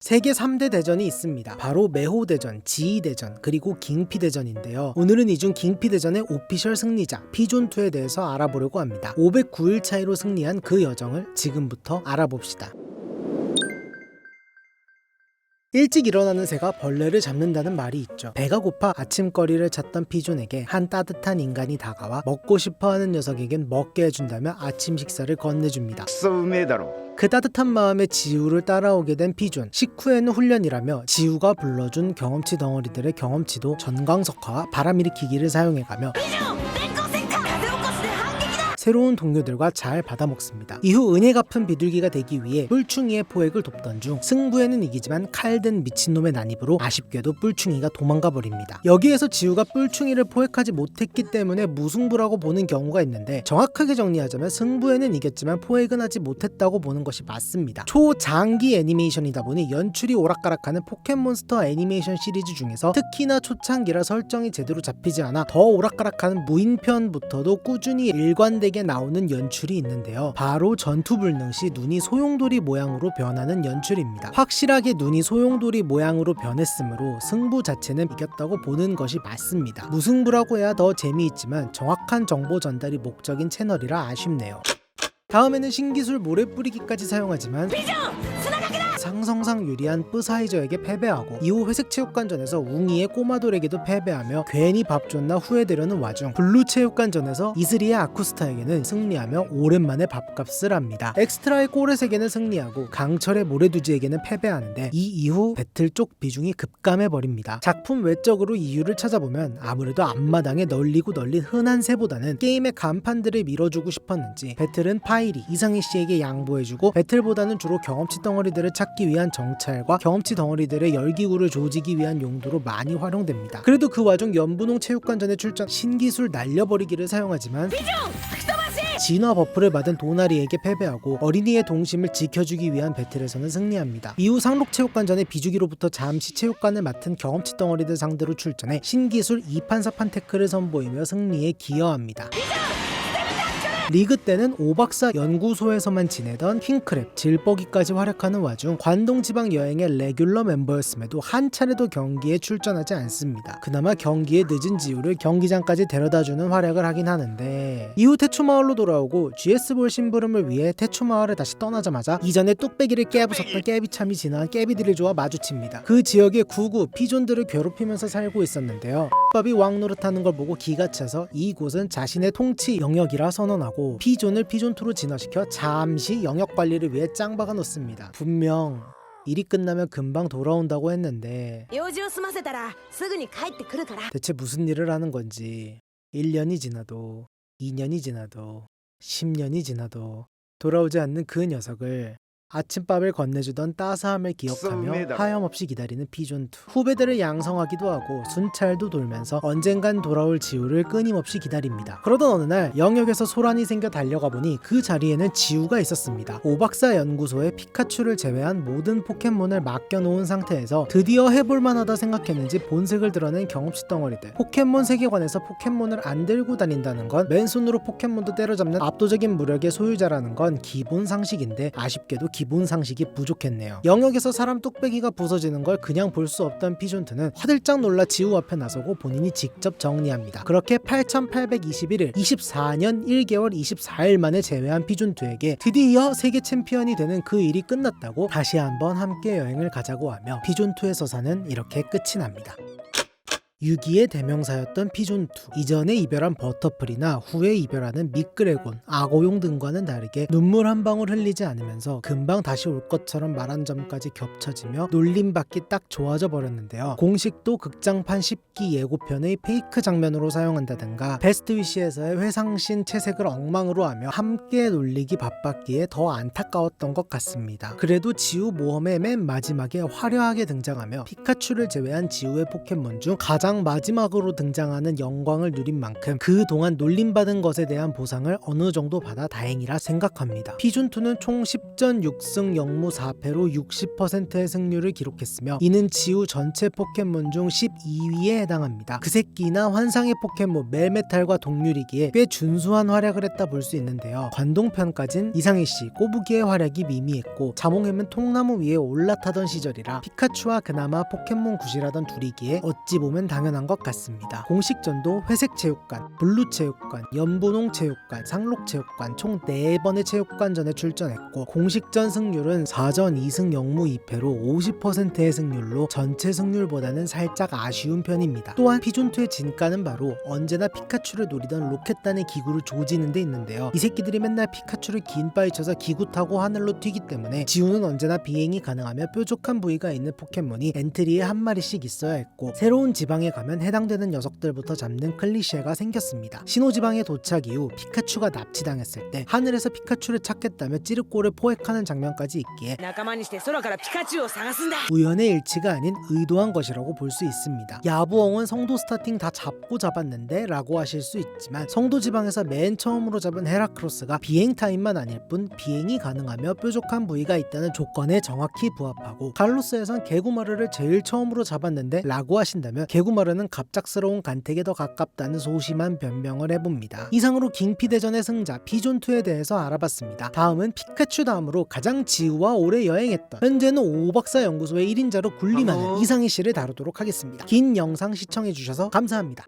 세계 3대 대전이 있습니다. 바로 매호대전, 지휘대전, 그리고 깅피대전인데요. 오늘은 이중 깅피대전의 오피셜 승리자 피존2에 대해서 알아보려고 합니다. 509일 차이로 승리한 그 여정을 지금부터 알아봅시다. 일찍 일어나는 새가 벌레를 잡는다는 말이 있죠. 배가 고파 아침거리를 찾던 피존에게 한 따뜻한 인간이 다가와 먹고 싶어하는 녀석에겐 먹게 해준다며 아침 식사를 건네줍니다. くそうめえだろ 그 따뜻한 마음에 지우를 따라오게 된 피존 식후에는 훈련이라며 지우가 불러준 경험치 덩어리들의 경험치도 전광석화와 바람일으키기를 사용해가며 새로운 동료들과 잘 받아먹습니다. 이후 은혜 갚은 비둘기가 되기 위해 뿔충이의 포획을 돕던 중 승부에는 이기지만 칼든 미친놈의 난입으로 아쉽게도 뿔충이가 도망가 버립니다. 여기에서 지우가 뿔충이를 포획하지 못했기 때문에 무승부라고 보는 경우가 있는데 정확하게 정리하자면 승부에는 이겼지만 포획은 하지 못했다고 보는 것이 맞습니다. 초장기 애니메이션이다 보니 연출이 오락가락하는 포켓몬스터 애니메이션 시리즈 중에서 특히나 초창기라 설정이 제대로 잡히지 않아 더 오락가락하는 무인편부터도 꾸준히 일관되게 나오는 연출이 있는데요. 바로 전투 불능 시 눈이 소용돌이 모양으로 변하는 연출입니다. 확실하게 눈이 소용돌이 모양으로 변했으므로 승부 자체는 이겼다고 보는 것이 맞습니다. 무승부라고 해야 더 재미있지만 정확한 정보 전달이 목적인 채널이라 아쉽네요. 다음에는 신기술 모래 뿌리기까지 사용하지만 상성상 유리한 뿌사이저에게 패배하고 이후 회색체육관전에서 웅이의 꼬마돌에게도 패배하며 괜히 밥 줬나 후회되려는 와중 블루체육관전에서 이슬이의 아쿠스타에게는 승리하며 오랜만에 밥값을 합니다. 엑스트라의 꼬레색에는 승리하고 강철의 모래두지에게는 패배하는데 이 이후 배틀 쪽 비중이 급감해버립니다. 작품 외적으로 이유를 찾아보면 아무래도 앞마당에 널리고 널린 흔한 새보다는 게임의 간판들을 밀어주고 싶었는지 배틀은 파이리 이상희 씨에게 양보해주고 배틀보다는 주로 경험치 덩어리들을 찾기 위한 정찰과 경험치 덩어리들의 열기구를 조지기 위한 용도로 많이 활용됩니다. 그래도 그 와중 연분홍 체육관전에 출전 신기술 날려버리기를 사용하지만 진화 버프를 받은 도나리에게 패배하고 어린이의 동심을 지켜주기 위한 배틀에서는 승리합니다. 이후 상록체육관전의 비주기로부터 잠시 체육관을 맡은 경험치 덩어리들 상대로 출전해 신기술 2판 4판 태클을 선보이며 승리에 기여합니다. 리그 때는 오박사 연구소에서만 지내던 킹크랩, 질뻐기까지 활약하는 와중 관동 지방 여행의 레귤러 멤버였음에도 한 차례도 경기에 출전하지 않습니다. 그나마 경기에 늦은 지우를 경기장까지 데려다주는 활약을 하긴 하는데 이후 태초마을로 돌아오고 GS볼 심부름을 위해 태초마을에 다시 떠나자마자 이전에 뚝배기를 깨부쉈던 깨비참이 지나 깨비들이 좋아 마주칩니다. 그 지역의 구구 피존들을 괴롭히면서 살고 있었는데요. 밥이 왕 노릇하는 걸 보고 기가 차서 이곳은 자신의 통치 영역이라 선언하고 하고 B존을 피존2로 진화시켜 잠시 영역 관리를 위해 짱박아 놓습니다. 분명 일이 끝나면 금방 돌아온다고 했는데 대체 무슨 일을 하는 건지 1년이 지나도 2년이 지나도 10년이 지나도 돌아오지 않는 그 녀석을 아침밥을 건네주던 따스함을 기억하며 하염없이 기다리는 피존2 후배들을 양성하기도 하고 순찰도 돌면서 언젠간 돌아올 지우를 끊임없이 기다립니다. 그러던 어느 날 영역에서 소란이 생겨 달려가 보니 그 자리에는 지우가 있었습니다. 오박사 연구소에 피카츄를 제외한 모든 포켓몬을 맡겨놓은 상태에서 드디어 해볼만하다 생각했는지 본색을 드러낸 경험치 덩어리들. 포켓몬 세계관에서 포켓몬을 안 들고 다닌다는 건 맨손으로 포켓몬도 때려잡는 압도적인 무력의 소유자라는 건 기본 상식인데 아쉽게도 기본 상식이 부족했네요. 영역에서 사람 뚝배기가 부서지는 걸 그냥 볼 수 없던 피존트는 화들짝 놀라 지우 앞에 나서고 본인이 직접 정리합니다. 그렇게 8821일 24년 1개월 24일 만에 제외한 피존트에게 드디어 세계 챔피언이 되는 그 일이 끝났다고 다시 한번 함께 여행을 가자고 하며 피존2의 서사는 이렇게 끝이 납니다. 6기의 대명사였던 피존2 이전에 이별한 버터풀이나 후에 이별하는 미끄레곤, 악어용 등과는 다르게 눈물 한 방울 흘리지 않으면서 금방 다시 올 것처럼 말한 점까지 겹쳐지며 놀림받기 딱 좋아져 버렸는데요. 공식도 극장판 10기 예고편의 페이크 장면으로 사용한다든가 베스트 위시에서의 회상신 채색을 엉망으로 하며 함께 놀리기 바빴기에 더 안타까웠던 것 같습니다. 그래도 지우 모험의 맨 마지막에 화려하게 등장하며 피카츄를 제외한 지우의 포켓몬 중 가장 가장 마지막으로 등장하는 영광을 누린 만큼 그동안 놀림받은 것에 대한 보상을 어느 정도 받아 다행이라 생각합니다. 피준2는 총 10전 6승 0무 4패로 60%의 승률을 기록했으며 이는 지우 전체 포켓몬 중 12위에 해당합니다. 그 새끼나 환상의 포켓몬 멜메탈과 동률이기에 꽤 준수한 활약을 했다 볼 수 있는데요. 관동편까진 이상희 씨, 꼬부기의 활약이 미미했고 자몽햄은 통나무 위에 올라타던 시절이라 피카츄와 그나마 포켓몬 굿이라던 둘이기에 어찌 보면 당 연한 것 같습니다. 공식전도 회색체육관, 블루체육관, 연분홍체육관, 상록체육관 총 4번의 체육관전에 출전했고 공식전 승률은 4전 2승 0무 2패로 50%의 승률로 전체 승률보다는 살짝 아쉬운 편입니다. 또한 피존투의 진가는 바로 언제나 피카츄를 노리던 로켓단의 기구를 조지는 데 있는데요. 이 새끼들이 맨날 피카츄를 긴 바위 쳐서 기구 타고 하늘로 튀기 때문에 지우는 언제나 비행이 가능하며 뾰족한 부위가 있는 포켓몬이 엔트리에 한 마리씩 있어야 했고 새로운 지방 가면 해당되는 녀석들부터 잡는 클리셰가 생겼습니다. 신호지방에 도착 이후 피카츄가 납치당했을 때 하늘에서 피카츄를 찾겠다며 찌르꼬를 포획하는 장면까지 있기에 우연의 일치가 아닌 의도한 것이라고 볼 수 있습니다. 야부엉은 성도 스타팅 다 잡고 잡았는데 라고 하실 수 있지만 성도 지방에서 맨 처음으로 잡은 헤라크로스가 비행 타임만 아닐 뿐 비행이 가능하며 뾰족한 부위가 있다는 조건에 정확히 부합하고 칼로스에선 개구마르를 제일 처음으로 잡았는데 라고 하신다면 개구마 르는 갑작스러운 간택에 더 가깝다는 소심한 변명을 해봅니다. 이상으로 킹피대전의 승자 피존2에 대해서 알아봤습니다. 다음은 피카츄 다음으로 가장 지우와 오래 여행했던 현재는 오박사 연구소의 1인자로 군림하는. 이상희 씨를 다루도록 하겠습니다. 긴 영상 시청해주셔서 감사합니다.